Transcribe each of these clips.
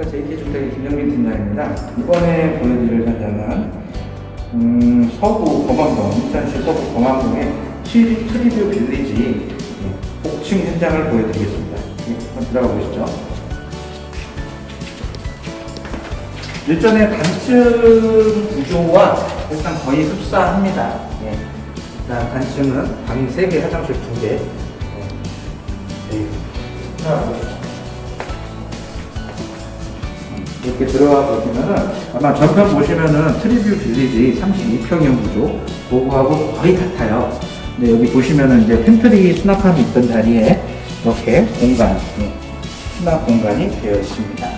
안녕하십니까 JK주택의 김영민 팀장입니다. 이번에 보여드릴 현장은 음, 서구 검암동, 인천시 서구 검암동의 시 트리뷰 빌리지 예, 복층 현장을 보여드리겠습니다. 예, 한번 들어가 보시죠. 일전에 단층 구조와 일단 거의 흡사합니다. 예. 일단 단층은 방 3개, 화장실 2개. 예. 네. 들 이렇게 들어가 보시면은 아마 전편 보시면은 트리뷰 빌리지 32평형 구조 그거하고 거의 같아요. 근데 여기 보시면은 이제 팬트리 수납함이 있던 자리에 이렇게 공간, 예, 수납 공간이 되어 있습니다.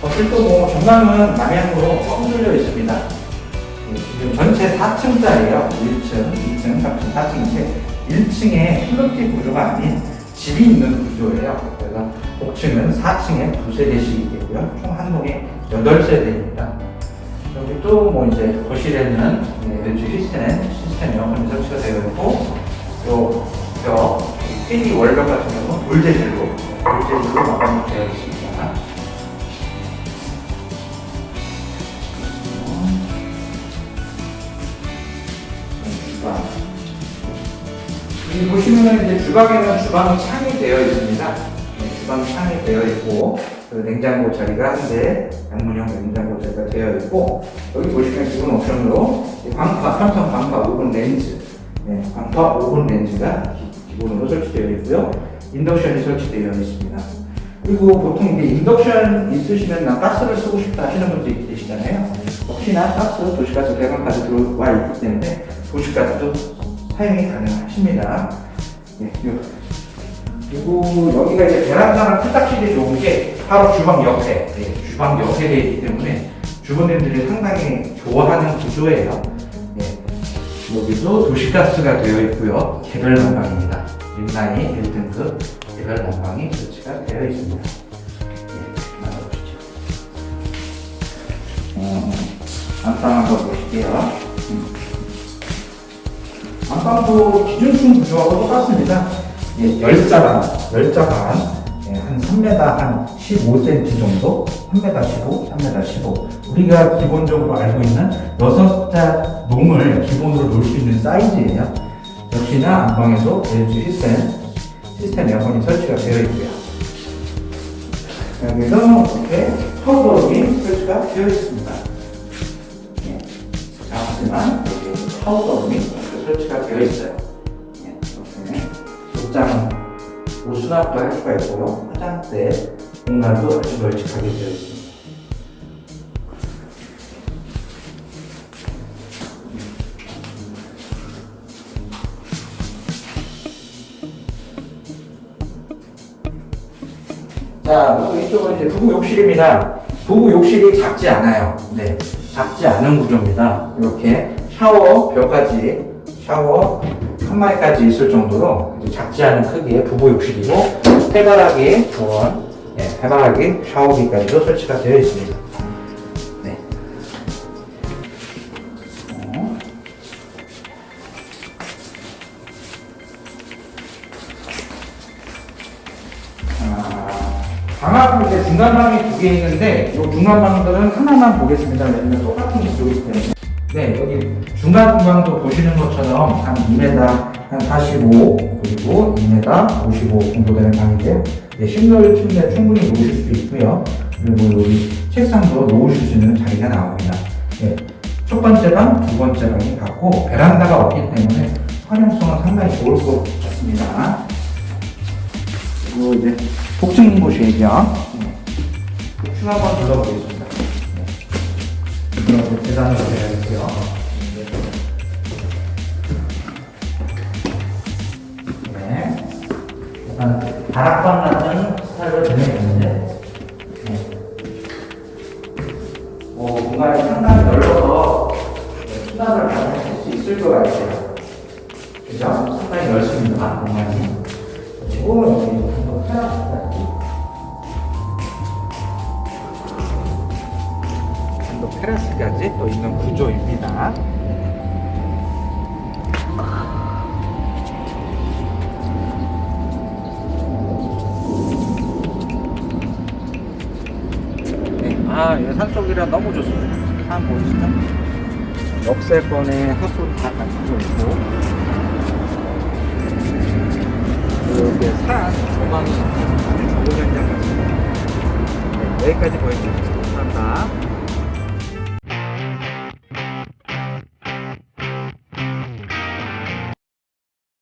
거실도 뭐 전망은 남향으로 뻥 뚫려 있습니다. 예, 지금 전체 4층짜리예요. 1층, 2층, 3층, 4층인데 1층에 플러티 구조가 아닌 집이 있는 구조예요. 그래서 복층은 4층에 두세 대씩 있고요. 총 한 동에 8세대입니다. 여기 또 뭐 이제 거실에는 렌즈 시스템, 시스템 에어컨이 설치가 되어 있고 요 벽, TV 월벽 같은 경우는 물재질로 물재질로 마감이 되어 있습니다. 여기 보시면은 이제 주방에는 주방 창이 되어 있습니다. 네, 주방 창이 되어 있고 그 냉장고 자리가 한대 양문형 냉장고 자리가 되어 있고 여기 보시면 기본 옵션으로 이 광파, 삼성 광파 오븐 렌즈, 네, 광파 오븐 렌즈가 기- 기본으로 설치되어 있고요. 인덕션이 설치되어 있습니다. 그리고 보통 이제 인덕션 있으시면 나 가스를 쓰고 싶다 하시는 분들이 계시잖아요. 혹시나 가스, 도시가스 배관까지 들어와 있기 때문에 도시가스도 사용이 가능하십니다. 예, 요- 그리고 여기가 이제 베란다랑 세탁실이 좋은 게 바로 주방 옆에, 예, 주방 옆에 있기 때문에 주부님들이 상당히 좋아하는 구조예요. 예, 여기도 도시가스가 되어 있고요. 개별 난방입니다. 인라인 1등급 개별 난방이 설치가 되어 있습니다. 예, 나가보시죠. 어, 안방 한번 보실게요. 음. 안방도 기준층 구조하고 똑같습니다. 예, 열자반, 열자반, 예, 한 3m, 한 15cm 정도, 3m 15, 3m 15. 우리가 기본적으로 알고 있는 6자 농을 기본으로 놓을 수 있는 사이즈예요. 역시나 안방에도 LG 시스템, 시스템 에어컨이 설치가 되어 있고요. 여기서 이렇게 파우더룸이 설치가 되어 있습니다. 예, 작지만 여기 파우더룸이 설치가 되어 있어요. 예, 이렇게 옷장 옷 수납도 할 수가 있고요. 화장대 공간도 아주 널찍하게 되어 있습니다. 자, 이쪽은 이제 부부 욕실입니다. 부부 욕실이 작지 않아요. 네, 작지 않은 구조입니다. 이렇게 샤워 벽까지 샤워 한 마리까지 있을 정도로 작지 않은 크기의 부부 욕실이고 해바라기 좋은 네, 해바라기 샤워기까지도 설치가 되어 있습니다. 네. 어. 아, 이제 중간방이 두 개 있는데 이 중간방들은 하나만 보겠습니다. 왜냐면 똑같은 구조이기 때문에. 네, 여기 중간 공간도 보시는 것처럼 한 2m 한 45 그리고 2m 55 정도 되는 방인데요. 네, 싱글 침대 충분히 놓으실 수 있고요. 그리고 여기 책상도 놓으실 수 있는 자리가 나옵니다. 네, 첫 번째 방, 두 번째 방이 같고 베란다가 없기 때문에 활용성은 상당히 좋을 것 같습니다. 그리고 이제 복층 곳이죠. 복층 한번 둘러보겠습니다. 그럼 계단으로 해야겠고요. 네. 약간 다락방 같은 스타일로 되어 있는데, 네. 어, 공간이 상당히 넓어서 네, 수납을 잘할 수 있을 것 같아요. 그죠? 상당히 넓습니다, 공간이. 그리고 여기 한번 테라스까지. 테라스까지 또 있는 구조입니다. 네, 아, 이 산속이라 너무 좋습니다. 산 보이시죠? 역세권에 학군 다 갖추고 있고, 이렇게 산 조망이 아주 좋은 현장 같습니다. 네, 여기까지 보여드리겠습니다. 감사합니다.